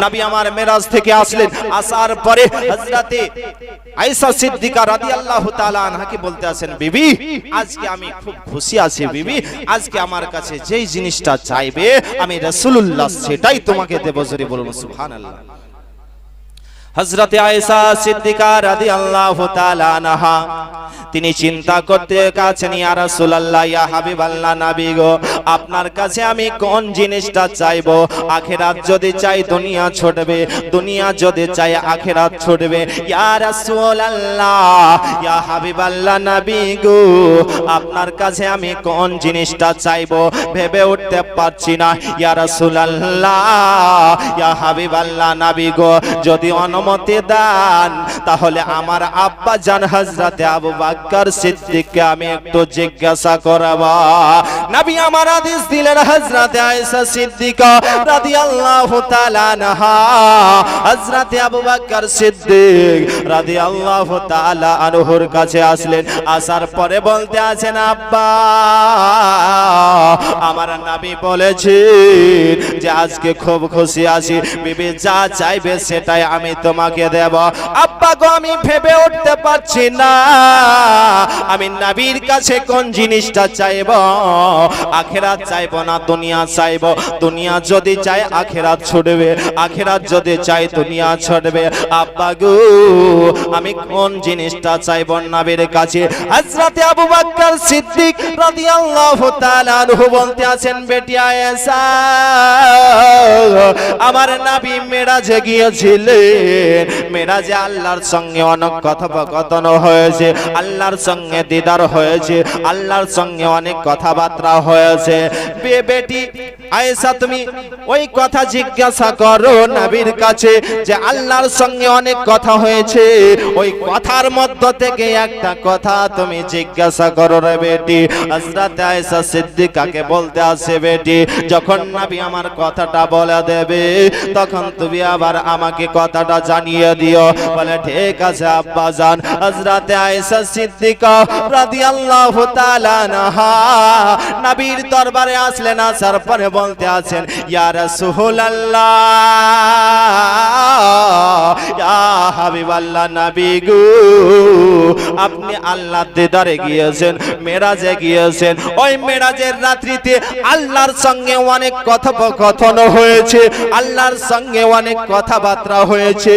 নবী আমার মেরাজ থেকে আসলেন। আসার পরে হযরতে আয়েশা সিদ্দিকা রাদিয়াল্লাহু তাআলা আনহাকে বলতে আছেন বিবি, আজকে আমি খুব খুশি আছি বিবি। আজকে আমার কাছে যেই জিনিসটা চাইবে, আমি রাসূলুল্লাহ সেটাই তোমাকে দেব জোরে বলুন, সুবহানাল্লাহ। হজরতে আয়েশা সিদ্দিকা রাদিয়াল্লাহু তাআলা আনহা, তিনি চিন্তা করতে কাছেন রাসূলুল্লাহ, ইয়া হাবিবাল্লাহ গো, আপনার কাছে আমি কোন জিনিসটা চাইব? আখিরাত যদি চাই দুনিয়া ছুটবে, দুনিয়া যদি চাই আখিরাত ছুটবে। ইয়া রাসূলুল্লাহ, ইয়া হাবিবাল্লাহ নবী গো, আপনার কাছে আমি কোন জিনিসটা চাইব? ভেবে উঠতে পারছি না। ইয়া রাসূলুল্লাহ, ইয়া হাবিবাল্লাহ নবী গো, যদি অনুমতি দেন। তাহলে আমার আব্বা জান হযরতে আবু বকর সিদ্দিককে আমি একটু জিজ্ঞাসা করব। নবী আমার আদেশ দিলেন হযরতে আয়েশা সিদ্দিকা রাদিয়াল্লাহু তাআলা আনহা। হযরতে আবু বকর সিদ্দিক রাদিয়াল্লাহু তাআলা আনহুর কাছে আসলেন। আসার পরে বলতে আছেন, আব্বা, আমার নবী বলেছে যে আজকে খুব খুশি আছি। বিবি যা চাইবে সেটাই আমি তোমাকে দেব। আব্বা গো, আমি ভেবে উঠতে পারছি না। আমি নবীর কাছে কোন জিনিসটা চাইব? আখেরাত চাইব না, দুনিয়া চাইব? দুনিয়া যদি চাই, আখেরাত ছুটবে। আখেরাত যদি চাই, দুনিয়া ছুটবে। আব্বা গো, আমি কোন জিনিসটা চাইব নবীর কাছে? হযরতে আবু বকর সিদ্দিক রাদিয়াল্লাহু তাআলা আনহু বলতে আছেন, বেটি আয়েশা, আমার নবী মেরাজে গিয়েছিলেন মেরাজে আল্লাহর সঙ্গে অনেক কথোপকথন হয়েছে, আল্লাহর সঙ্গে দিদার হয়েছে, আল্লাহর সঙ্গে অনেক কথাবার্তা হয়েছে। বেটি, আয়েশা, তুমি ওই কথা জিজ্ঞাসা করো নবীর কাছে যে আল্লাহর সঙ্গে অনেক কথা হয়েছে। ওই কথার মধ্য থেকে একটা কথা তুমি জিজ্ঞাসা করো রে বেটি। হযরত আয়েশা সিদ্দিকাকে বলতে আসে, বেটি, যখন নবী আমার কথাটা বলে দেবে, তখন তুমি আবার আমাকে কথাটা জানিয়ে দিও। বলে, ঠিক আছে, আব্বা জান। হযরত আয়েশা সিদ্দিকা রাদিয়াল্লাহু তাআলা আনহা নবীর দরবারে আসলেন, আসার পরে বলতে আছেন, ইয়া রাসূলুল্লাহ, ইয়া হাবিবাল্লাহ নবী গো, আপনি আল্লাহর দিদারে গিয়েছেন, মেরাজে গিয়েছেন। ওই মেরাজের রাত্রিতে আল্লাহর সঙ্গে অনেক কথোপকথন হয়েছে, আল্লাহর সঙ্গে অনেক কথাবার্তা হয়েছে।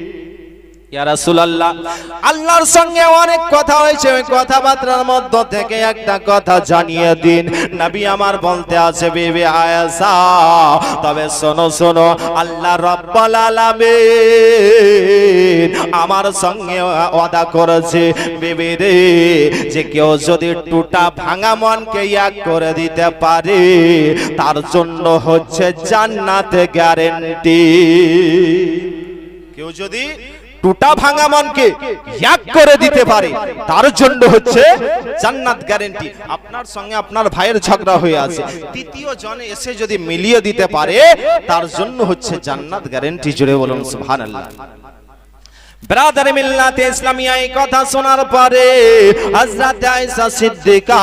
আল্লাহর সঙ্গে অনেক কথা হয়েছে, ওই কথাবার্তার মধ্য থেকে একটা কথা জানিয়ে দিন। নবী আমার বলতে আছে, বিবি আয়েশা, তবে শোনো শোনো, আল্লাহ রাব্বুল আলামিন আমার সঙ্গে ওয়াদা করেছে, বিবি রে, যে কেউ যদি টুটা ভাঙা মনকে এক করে দিতে পারে, তার জন্য হচ্ছে জান্নাতে গ্যারেন্টি কেউ যদি টুটা ভাঙা মনকে এক করে দিতে পারে। তার জন্য হচ্ছে জান্নাত গ্যারেন্টি আপনার সঙ্গে আপনার ভাইয়ের ঝগড়া হয়ে আছে। তৃতীয় জনে এসে যদি মিলিয়ে দিতে পারে, তার জন্য হচ্ছে জান্নাত গ্যারেন্টি জুড়ে বলুন, সুবহানাল্লাহ। ব্রাদার মিল্লাতে ইসলামিয়া এই কথা শোনার পরে হযরত আয়েশা সিদ্দিকা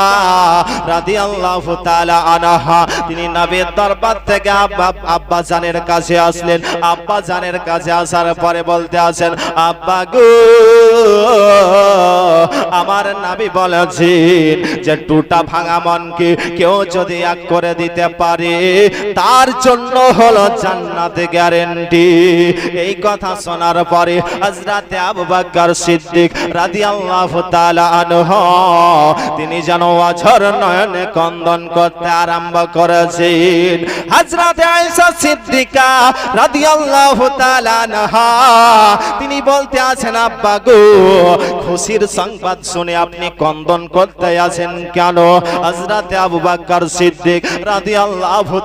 রাদিয়াল্লাহু তাআলা আনহা, তিনি নবীর দরবার থেকে আব্বা আব্বা জানের কাছে আসলেন। আব্বা জানের কাছে আসার পরে বলতে আছেন আব্বা গো আমার নবী বলেছেন যে টুটা ভাঙা মনকে কেউ যদি এক করে দিতে পারে, তার জন্য হলো জান্নাত গ্যারেন্টি। এই কথা শোনার পরে হযরতে আবু বকর সিদ্দিক রাদিয়াল্লাহু তাআলা আনহু, তিনি যেন অঝর নয়নে কন্দন করতে আরম্ভ করেছেন। হযরতে আয়েশা সিদ্দিকা রাদিয়াল্লাহু তাআলা আনহা, তিনি বলতে আছেন, আব্বা গো খুশির সংবাদ শুনে আপনি কন্দন করতে আছেন কেন? হযরতে আবু বকর সিদ্দিক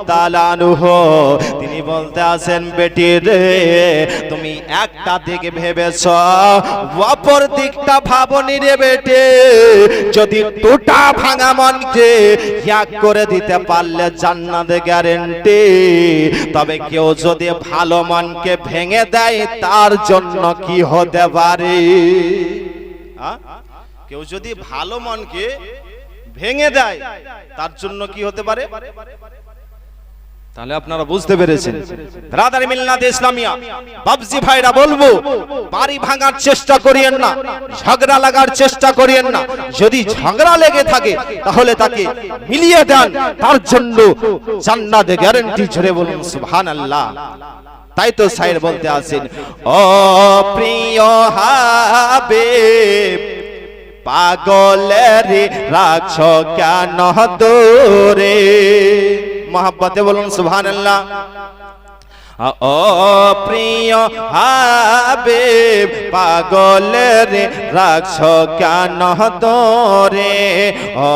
তাআলা আনহু, তিনি বলতে আছেন বেটি রে, তুমি একটা দিকে ভেবেছ, অপর দিকটা ভাবনি রে বেটে। যদি টুটা ভাঙা মনকে এক করে দিতে পারলে জান্নাত গ্যারেন্টি। তবে কেউ যদি ভালো মনকে ভেঙে দেয়, তার জন্য কি হতে পারে? কেউ যদি ভালো মনকে ভেঙে দেয়, তার জন্য কি হতে পারে? তাহলে আপনারা বুঝতে পেরেছেন। রাদারি মিল্লাত ইসলামিয়া, বাবজি ভাইরা বলব, বাড়ি ভাঙার চেষ্টা করিয়েন না, ঝগড়া লাগার চেষ্টা করিয়েন না। যদি ঝগড়া লেগে থাকে, তাহলে তাকে মিলিয়ে দেন। তার জন্য জান্নাতে গ্যারান্টি ঝরে বলুন, সুবহানাল্লাহ। তাই তো সাইর বলতে আসেন ও প্রিয় হাবে পাগলের রাখছ কেন দূরে? মহাব্বতে বলুন সুবহানাল্লাহ। ও প্রিয় হাবে পাগলের রাখছ কেন দরে ও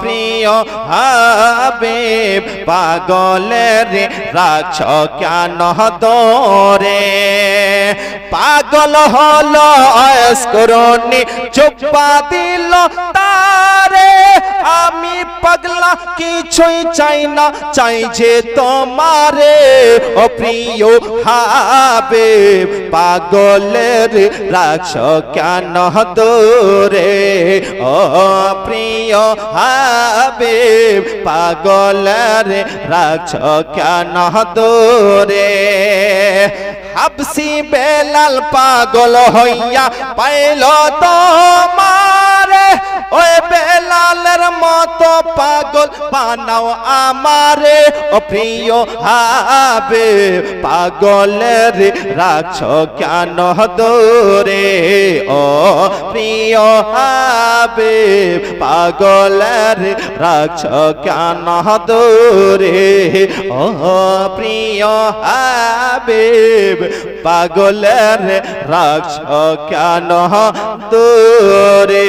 প্রিয় হাবে পাগলের রাখছ কেন দরে পাগল হলো অস্করণী চুপ্পা দিল তারে আমি পাগলা, কিছুই চাই না, চাই যে তোমারে। ও প্রিয় হাবে পাগলের রাখছ কেন দূরে? ও প্রিয় হাবে পাগলের রাখছ কেন দূরে? হাবসি বেলাল পাগল হইয়া পাইল তোমারে ওই বেলালের মতো পাগল বানাও আমারে। ও প্রিয় হাবে পাগলের রাখছ কেন দূরে ও প্রিয় হাবে পাগলের রাখছ কেন দূরে ও প্রিয় হাবে পাগলের রাখছ কেন দূরে